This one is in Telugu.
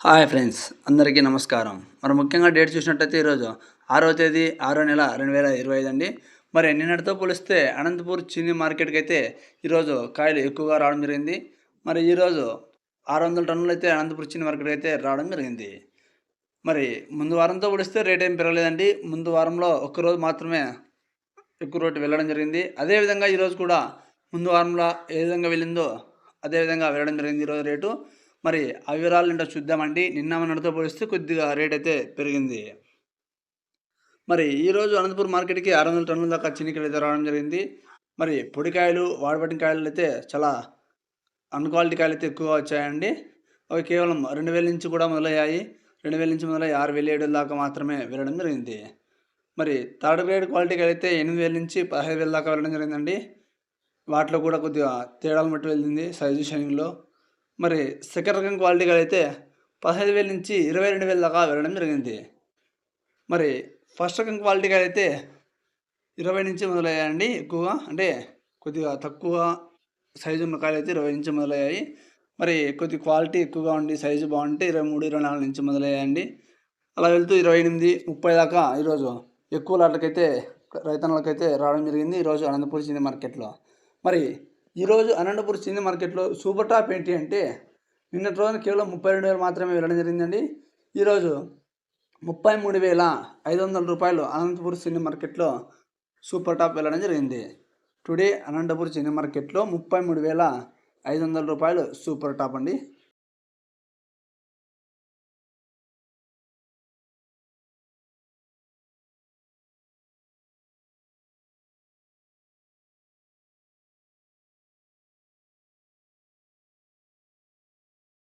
హాయ్ ఫ్రెండ్స్ అందరికీ నమస్కారం. మరి ముఖ్యంగా డేట్ చూసినట్టయితే ఈరోజు ఆరో తేదీ ఆరో నెల రెండు వేల ఇరవై ఐదు అండి. మరి నిన్నటితో పోలిస్తే అనంతపూర్ చిన్ని మార్కెట్కి అయితే ఈరోజు కాయలు ఎక్కువగా రావడం జరిగింది. మరి ఈరోజు ఆరు వందల టన్నులు అయితే అనంతపూర్ చిన్ని మార్కెట్కి అయితే రావడం జరిగింది. మరి ముందు వారంతో పోలిస్తే రేట్ ఏం పెరగలేదండి. ముందు వారంలో ఒక్కరోజు మాత్రమే ఎక్కువ రేటు వెళ్ళడం జరిగింది. అదేవిధంగా ఈరోజు కూడా ముందు వారంలో ఏ విధంగా వెళ్ళిందో అదే విధంగా వెళ్ళడం జరిగింది ఈరోజు రేటు. మరి ఆ వివరాలు ఏంటో చూద్దామండి. నిన్న మొన్నటితో పోలిస్తే కొద్దిగా రేట్ అయితే పెరిగింది. మరి ఈరోజు అనంతపురం మార్కెట్కి ఆరు వందల టన్నుల దాకా చిన్నికలు అయితే రావడం జరిగింది. మరి పొడికాయలు వాడబడిన కాయలు అయితే చాలా అన్క్వాలిటీ కాయలు అయితే ఎక్కువగా వచ్చాయండి. అవి కేవలం రెండు వేల నుంచి కూడా మొదలయ్యాయి. రెండు వేల నుంచి మొదలయ్యి ఆరు వేల ఏడు దాకా మాత్రమే వెళ్ళడం జరిగింది. మరి థర్డ్ గ్రేడ్ క్వాలిటీ కాయలు అయితే ఎనిమిది వేల నుంచి పదహైదు వేల దాకా వెళ్ళడం జరిగిందండి. వాటిలో కూడా కొద్దిగా తేడాలు మట్టి వెళ్ళింది. సైజు షైనింగ్లో మరి సెకండ్ రకం క్వాలిటీ అయితే పదహైదు వేల నుంచి ఇరవై రెండు వేల దాకా వెళ్ళడం జరిగింది. మరి ఫస్ట్ రకం క్వాలిటీ అయితే ఇరవై నుంచి మొదలయ్యాయండి ఎక్కువగా. అంటే కొద్దిగా తక్కువ సైజు ఉన్న కాయలు అయితే ఇరవై నుంచి మొదలయ్యాయి. మరి కొద్ది క్వాలిటీ ఎక్కువగా ఉండి సైజు బాగుంటే ఇరవై మూడు ఇరవై నాలుగు నుంచి మొదలయ్యాయండి. అలా వెళ్తూ ఇరవై ఎనిమిది ముప్పై దాకా ఈరోజు ఎక్కువ లాట్లకైతే రైతన్నలకైతే రావడం జరిగింది. ఈరోజు అనంతపూర్ చింది మార్కెట్లో. మరి ఈరోజు అనంతపూర్ సింధి మార్కెట్లో సూపర్ టాప్ ఏంటి అంటే నిన్నటి రోజున కేవలం ముప్పై రెండు వేలు మాత్రమే వెళ్ళడం జరిగిందండి. ఈరోజు ముప్పై మూడు వేల ఐదు వందల రూపాయలు అనంతపూర్ సింధి మార్కెట్లో సూపర్ టాప్ వెళ్ళడం జరిగింది. టుడే అనంతపూర్ సింధి మార్కెట్లో ముప్పై మూడు వేల ఐదు వందల రూపాయలు సూపర్ టాప్ అండి.